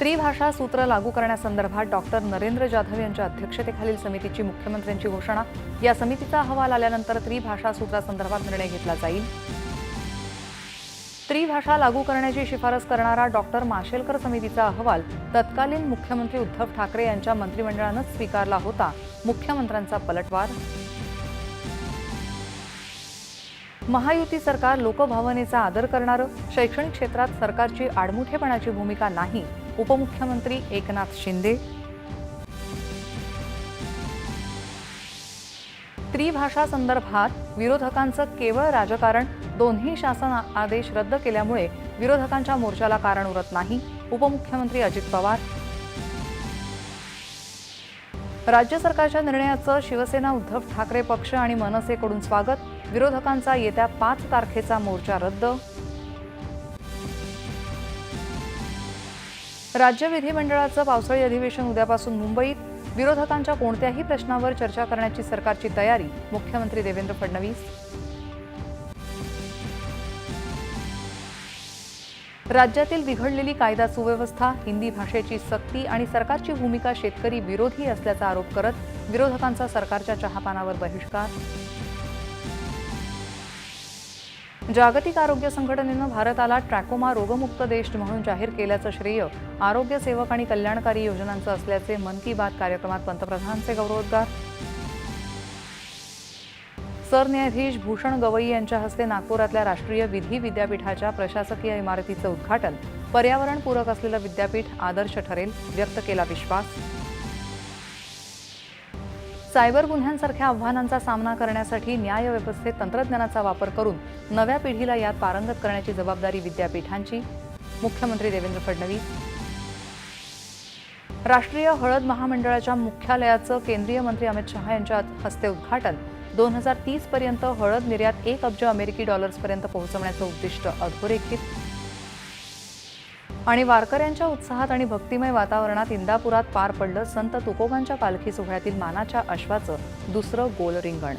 त्रिभाषा सूत्र लागू करण्यासंदर्भात डॉक्टर नरेंद्र जाधव यांच्या अध्यक्षतेखालील समितीची मुख्यमंत्र्यांची घोषणा. या समितीचा अहवाल आल्यानंतर त्रिभाषा सूत्रासंदर्भात निर्णय घेतला जाईल. त्रिभाषा लागू करण्याची शिफारस करणारा डॉक्टर माशेलकर समितीचा अहवाल तत्कालीन मुख्यमंत्री उद्धव ठाकरे यांच्या मंत्रिमंडळानं स्वीकारला होता. मुख्यमंत्र्यांचा पलटवार. महायुती सरकार लोकभावनेचा आदर करणारं शैक्षणिक क्षेत्रात सरकारची आडमुठेपणाची भूमिका नाही. उपमुख्यमंत्री एकनाथ शिंदे. त्रिभाषा संदर्भात विरोधकांचं केवळ राजकारण दोन्ही शासन आदेश रद्द केल्यामुळे विरोधकांच्या मोर्चाला कारण उरत नाही उपमुख्यमंत्री अजित पवार. राज्य सरकारच्या निर्णयाचं शिवसेना उद्धव ठाकरे पक्ष आणि मनसेकडून स्वागत विरोधकांचा येत्या पाच तारखेचा मोर्चा रद्द. राज्य विधिमंडळाचं पावसाळी अधिवेशन उद्यापासून मुंबईत. विरोधकांच्या कोणत्याही प्रश्नावर चर्चा करण्याची सरकारची तयारी मुख्यमंत्री देवेंद्र फडणवीस. राज्यातील बिघडलेली कायदा सुव्यवस्था हिंदी भाषेची सक्ती आणि सरकारची भूमिका शेतकरी विरोधी असल्याचा आरोप करत विरोधकांचा सरकारच्या चहापानावर बहिष्कार. जागतिक आरोग्य संघटनेनं भारताला ट्रॅकोमा रोगमुक्त देश म्हणून जाहीर केल्याचं श्रेय आरोग्य सेवक आणि कल्याणकारी योजनांचं असल्याचे मन की बात कार्यक्रमात पंतप्रधानांचे गौरवोद्गार. सरन्यायाधीश भूषण गवई यांच्या हस्ते नागपुरातल्या राष्ट्रीय विधी विद्यापीठाच्या प्रशासकीय इमारतीचं उद्घाटन पर्यावरणपूरक असलेलं विद्यापीठ आदर्श ठरेल व्यक्त केला विश्वास. सायबर गुन्ह्यांसारख्या आव्हानांचा सामना करण्यासाठी न्यायव्यवस्थेत तंत्रज्ञानाचा वापर करून नव्या पिढीला यात पारंगत करण्याची जबाबदारी विद्यापीठांची. मुख्यमंत्री देवेंद्र फडणवीस. राष्ट्रीय हळद महामंडळाच्या मुख्यालयाचं केंद्रीय मंत्री अमित शहा यांच्या हस्ते उद्घाटन. दोन हजार तीसपर्यंत हळद निर्यात एक अब्ज अमेरिकी डॉलर्सपर्यंत पोहोचवण्याचं उद्दिष्ट अधोरेखित. आणि वारकऱ्यांच्या उत्साहात आणि भक्तिमय वातावरणात इंदापुरात पार पडलं संत तुकोबांच्या पालखी सोहळ्यातील मानाच्या अश्वाचं दुसरं गोल रिंगण